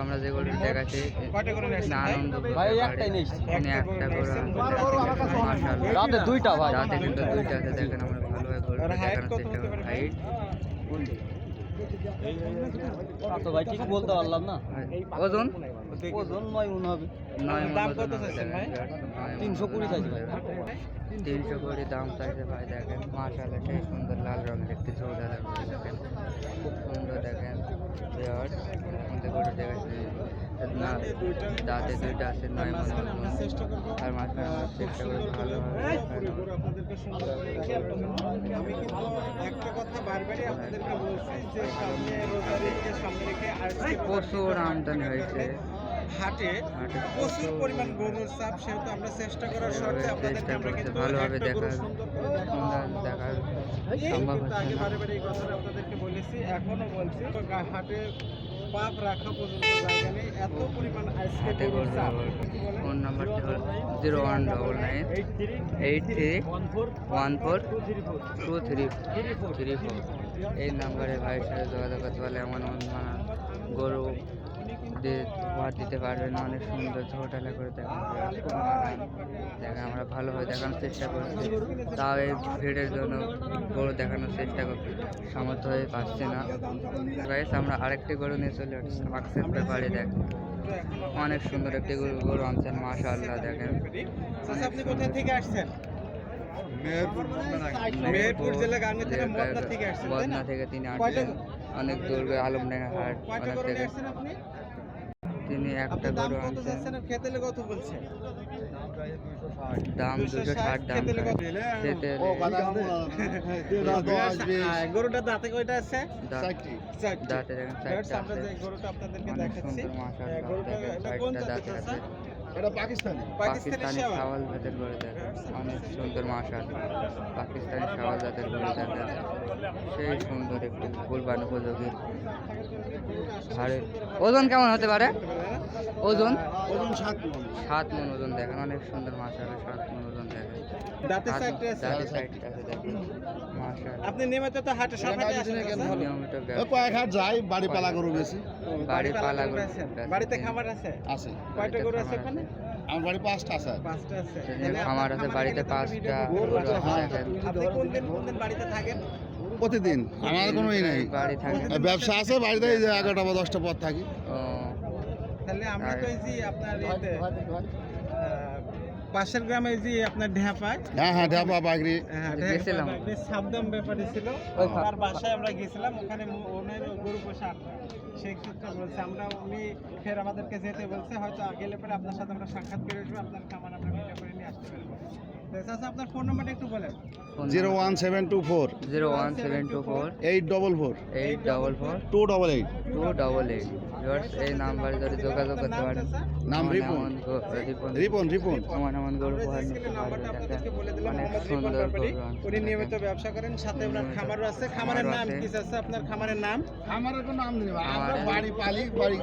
আমরা যে গরু দেখাচ্ছি? আনন্দ রাতে দুইটা ভাই। রাতে কিন্তু দুইটা আছে দেখেন আমরা আর দেখানোর চেষ্টা করি হাইট? তো ভাই ঠিক বলতে পারলাম না? ওজন? ওজন নয় মনে হবে। দাম কত চাইছেন ভাই? তিনশো কুড়ি চাইছে ভাই। তিনশো কোটি দাম চাইছে ভাই দেখেন। মাশাআল্লাহ সুন্দর লাল রঙের একটি চৌদাদার দেখেন খুব সুন্দর দেখেন বিয়ার এখন তো গরু দেখাচ্ছি না দাঁতে দুইটা আছে নয় করব আর মাঝখানে আমরা চেষ্টা করে আমি কিন্তু একটা কথা বারবারই আপনাদেরকে বলছি যে সামনে রোজারিকে সামনে রেখে আজকে প্রচুর আমদানি হয়েছে। হাটে প্রচুর পরিমাণ গরুর চাপ সেহেতু আমরা চেষ্টা করার শর্তে আপনাদেরকে আমরা কিন্তু ভালোভাবে দেখার দেখার সম্ভব আগে বারে বারে এই কথাটা আপনাদেরকে বলেছি এখনও বলছি। হাটে পাপ রাখা পর্যন্ত জায়গা নেই। এত পরিমাণ হাতে ফোন নাম্বারটি হল zero one double nine eight three one four two three three four. এই নাম্বারে ভাইয়ের সাথে যোগাযোগ করতে পারলে এমন মানে গরু দিয়ে দিতে পারবেন অনেক সুন্দর ঝোটালা করে দেখান দেখেন আমরা ভালোভাবে দেখানোর চেষ্টা করছি। তাও এই ভিড়ের জন্য গরু দেখানোর চেষ্টা করছি। সামর্থ্য হয়ে পাচ্ছি না। গাইস আমরা আরেকটি গরু নিয়ে চলে আসছি। আকসের ব্যাপারে দেখ। অনেক সুন্দর একটি গরু গরু আনছেন মাশা আল্লাহ দেখেন আপনি কোথা থেকে আসছেন? মেহেরপুর জেলা গাঙ্গি থেকে মদনা থেকে আসছেন তাই না? বদনা থেকে তিনি আসছেন। অনেক দূর আলমডাঙ্গা হাট অনেক থেকে তিনি একটা গরু কত আনছেন। খেতেলে কত বলছেন? দাম দুশো ষাট দাম খেতে আহ, গরুটার দাঁতে কয়টা আছে। দাঁতে। দেখেন গরুটা আপনাদেরকে দেখাচ্ছি। গরুটা কোন দাঁতে আছে। এটা পাকিস্তানি। পাকিস্তানি শাওয়াল জাতের গরু দেখেন অনেক সুন্দর পাকিস্তানি শাওয়াল জাতের গরু দেখেন সেই সুন্দর একটি কুরবান উপযোগী। আরে ওজন কেমন হতে পারে? ওজন? ওজন সাত মণ। সাত মন ওজন দেখেন। অনেক সুন্দর মাশাআল্লাহ সাত মন ওজন দেখেন আছে। আছে দেখেন। আপনি নিয়মিত তো হাটে সব হাটে আসেন নিয়মিত কয়েক হাট যাই বাড়ি পালা গরু বেশি বাড়ি পালা গরু। বাড়িতে খামার আছে? আছে। কয়টা গরু আছে। ওখানে? আমার বাড়ি পাঁচটা আছে পাঁচটা আছে বাড়িতে পাঁচটা। আপনি কোন দিন কোন দিন বাড়িতে থাকেন? প্রতিদিন। আমার কোনো ই নেই। ব্যবসা আছে বাড়িতে এই যে এগারোটা বা দশটা পর থাকি। তাহলে আমরা তো এই যে আপনার পাশের গ্রামে যে আপনার ঢেপায় হ্যাঁ হ্যাঁ ঢাবা বাগরি হ্যাঁ, গেছিলাম। ঢেপা সাবধান ব্যাপারী ছিল। খা- তার বাসায় আমরা গেছিলাম ওখানে ওনার গরু পোষা সেই ক্ষেত্রে বলছে আমরা উনি ফের আমাদেরকে যেতে বলছে হয়তো গেলে পরে আপনার সাথে আমরা সাক্ষাৎ করে আসব আপনার খাবার আমরা ভিডিও করে নিয়ে আসতে পারব। আপনার ফোন নাম্বারটা একটু বলেন। Zero one seven two four. Zero one seven two four. Eight double four. Eight double four. Two double eight. Two double eight. এই নাম্বার যদি যোগাযোগ করতে পারেন নাম রিপন। রিপন। রিপন রিপন। আমার নাম গরু অনেক সুন্দর উনি নিয়মিত ব্যবসা করেন সাথে ওনার খামারও আছে। খামারের নাম কি আছে আপনার? খামারের নাম? খামারের কোনো নাম নেই আমরা বাড়ি পালি বাড়ি।